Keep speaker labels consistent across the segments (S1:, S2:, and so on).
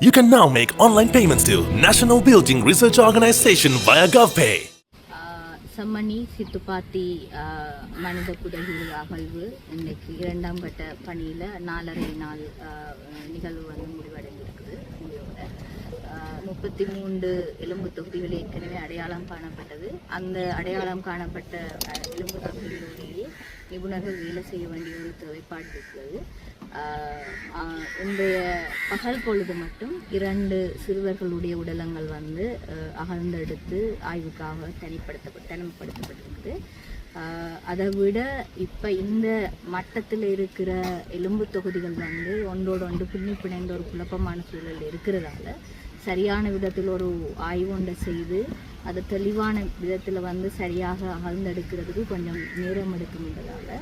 S1: You can now make online payments to National Building Research Organization via GovPay.
S2: ஆஹ் செம்மணி சித்துப்பாத்தி மனித புதைகுழி அகழ்வு இன்னைக்கு இரண்டாம் கட்ட பணியில் நாலரை நாள் நிகழ்வு வந்து முடிவடைந்தது முப்பத்தி மூன்று எலும்பு தொகுதிகள் ஏற்கனவே அடையாளம் காணப்பட்டது. அந்த அடையாளம் காணப்பட்ட எலும்பு தொகுதிகளிலேயே நிபுணர்கள் வேலை செய்ய வேண்டிய ஒரு தேவைப்பாடு இருக்கிறது. இன்றைய பகல் பொழுது மட்டும் இரண்டு சிறுவர்களுடைய உடலங்கள் வந்து அகழ்ந்தெடுத்து ஆய்வுக்காக தனிப்படுத்தப்பட்டு தனிமைப்படுத்தப்பட்டிருக்குது. அதை விட இப்போ இந்த மட்டத்தில் இருக்கிற எலும்பு தொகுதிகள் வந்து ஒன்றோடு ஒன்று பின்னி பிணைந்த ஒரு குழப்பமான சூழல் இருக்கிறதால சரியான விதத்தில் ஒரு ஆய்வு ஒன்றை செய்து அதை தெளிவான விதத்தில் வந்து சரியாக அகழ்ந்தெடுக்கிறதுக்கு கொஞ்சம் நேரம் எடுக்கும்ன்றதால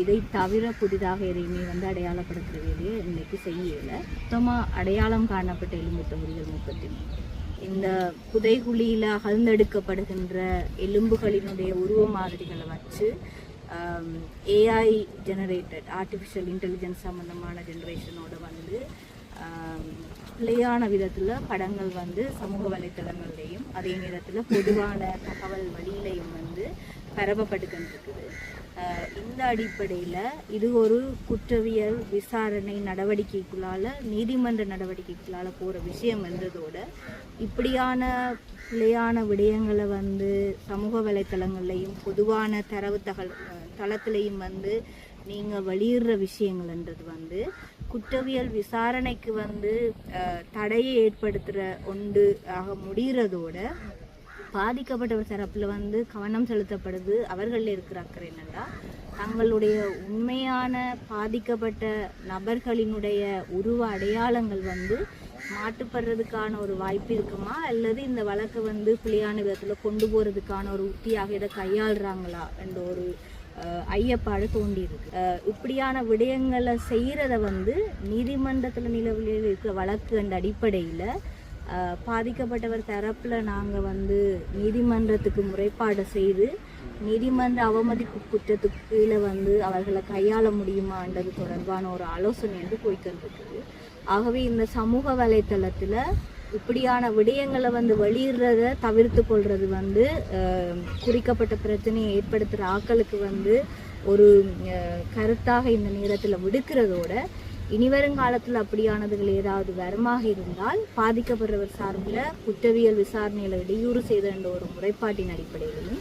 S2: இதை தவிர புதிதாக எதையுமே வந்து அடையாளப்படுத்துகிற வேலையை இன்றைக்கு செய்யலை. மொத்தமாக அடையாளம் காணப்பட்ட எலும்பு தொகுதிகள் முப்பத்தி மூணு. இந்த புதைகுழியில் அகழ்ந்தெடுக்கப்படுகின்ற எலும்புகளினுடைய உருவ மாதிரிகளை வச்சு ஏஐ ஜெனரேட்டட் ஆர்டிஃபிஷியல் இன்டெலிஜென்ஸ் சம்மந்தமான ஜென்ரேஷனோட வந்து பிள்ளையான பிழையான விதத்தில் படங்கள் வந்து சமூக வலைத்தளங்கள்லேயும் அதே நேரத்தில் பொதுவான தகவல் வழியிலையும் வந்து பரப்பப்பட்டுக்கிட்டு இந்த அடிப்படையில் இது ஒரு குற்றவியல் விசாரணை நடவடிக்கைக்குள்ளால நீதிமன்ற நடவடிக்கைக்குள்ளால் போகிற விஷயம் என்றதோட இப்படியான பிழையான விடயங்களை வந்து சமூக வலைத்தளங்கள்லையும் பொதுவான தரவு தகவல் தளத்திலையும் வந்து நீங்கள் வெளியிடுற விஷயங்கள்ன்றது வந்து குற்றவியல் விசாரணைக்கு வந்து தடையை ஏற்படுத்துகிற ஒன்று ஆக முடிகிறதோட பாதிக்கப்பட்டவர் தரப்பில் வந்து கவனம் செலுத்தப்படுது. அவர்களில் இருக்கிற அக்கறை என்னென்னா தங்களுடைய உண்மையான பாதிக்கப்பட்ட நபர்களினுடைய உருவ அடையாளங்கள் வந்து மாட்டுப்படுறதுக்கான ஒரு வாய்ப்பு இருக்குமா? அல்லது இந்த வழக்கை வந்து பிள்ளையான விதத்தில் கொண்டு போகிறதுக்கான ஒரு உத்தியாக இதை கையாளுறாங்களா? என்ற ஒரு ஐயப்பாடு தோண்டியிருக்கு இப்படியான விடயங்களை செய்கிறத வந்து நீதிமன்றத்தில் நிலவில் இருக்கிற வழக்கு என்ற அடிப்படையில் பாதிக்கப்பட்டவர் தரப்பில் நாங்கள் வந்து நீதிமன்றத்துக்கு முறைப்பாடு செய்து நீதிமன்ற அவமதிப்பு குற்றத்துக்கு கீழே வந்து அவர்களை கையாள முடியுமான்றது தொடர்பான ஒரு ஆலோசனை வந்து போய்க்கிட்டு ஆகவே இந்த சமூக வலைத்தளத்தில் இப்படியான விடயங்களை வந்து வெளியிடுறத தவிர்த்து கொள்வது வந்து குறிக்கப்பட்ட பிரச்சனையை ஏற்படுத்துகிற ஆக்களுக்கு வந்து ஒரு கருத்தாக இந்த நேரத்தில் விடுக்கிறதோட இனி வருங்காலத்தில் அப்படியானதுகள் ஏதாவது வரமாக இருந்தால் பாதிக்கப்படுறவர் சார்பில் குற்றவியல் விசாரணையில் இடையூறு செய்த என்ற ஒரு முறைப்பாட்டின் அடிப்படையிலும்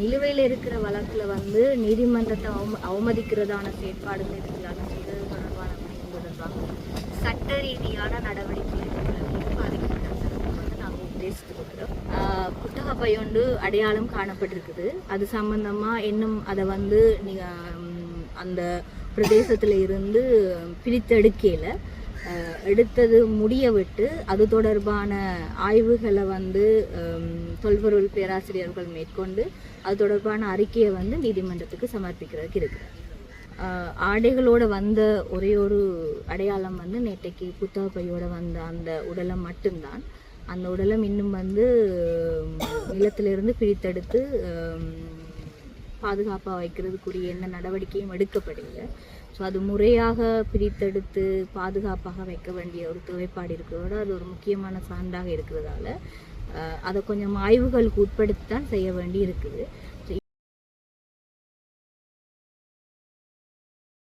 S2: நிலுவையில் இருக்கிற வழக்கில் வந்து நீதிமன்றத்தை அவம அவமதிக்கிறதான செயற்பாடுகள் இருக்கிறாங்க செய்தது தொடர்பான விடயம் தொடர்பாக சட்ட ரீதியான நடவடிக்கை எடுக்கிறதையும் பாதிக்கப்பட்ட வந்து நாங்கள் உத்தேசித்துக்கொள்கிறோம் புத்தக பையொண்டு அடையாளம் காணப்பட்டிருக்குது. அது சம்பந்தமாக இன்னும் அதை வந்து நீங்கள் அந்த பிரதேசத்தில் இருந்து பிரித்தெடுக்கையில் எடுத்தது முடிய விட்டு அது தொடர்பான ஆய்வுகளை வந்து தொல்பொருள் பேராசிரியர்கள் மேற்கொண்டு அது தொடர்பான அறிக்கையை வந்து நீதிமன்றத்துக்கு சமர்ப்பிக்கிறதுக்கு இருக்குது ஆடைகளோடு ஆடைகளோட வந்த ஒரே ஒரு அடையாளம் வந்து நேற்றைக்கு புத்தக பையோடு வந்த அந்த உடலம் மட்டும்தான். அந்த உடலம் இன்னும் வந்து நிலத்திலிருந்து பிரித்தெடுத்து பாதுகாப்பாக வைக்கிறதுக்குரிய எந்த நடவடிக்கையும் எடுக்கப்படலை ஸோ அது முறையாக பிரித்தெடுத்து பாதுகாப்பாக வைக்க வேண்டிய ஒரு தேவைப்பாடு இருக்கிறதோட அது ஒரு முக்கியமான சான்றாக இருக்கிறதால அஹ், அதை கொஞ்சம் ஆய்வுகளுக்கு உட்படுத்தி தான் செய்ய வேண்டி இருக்குது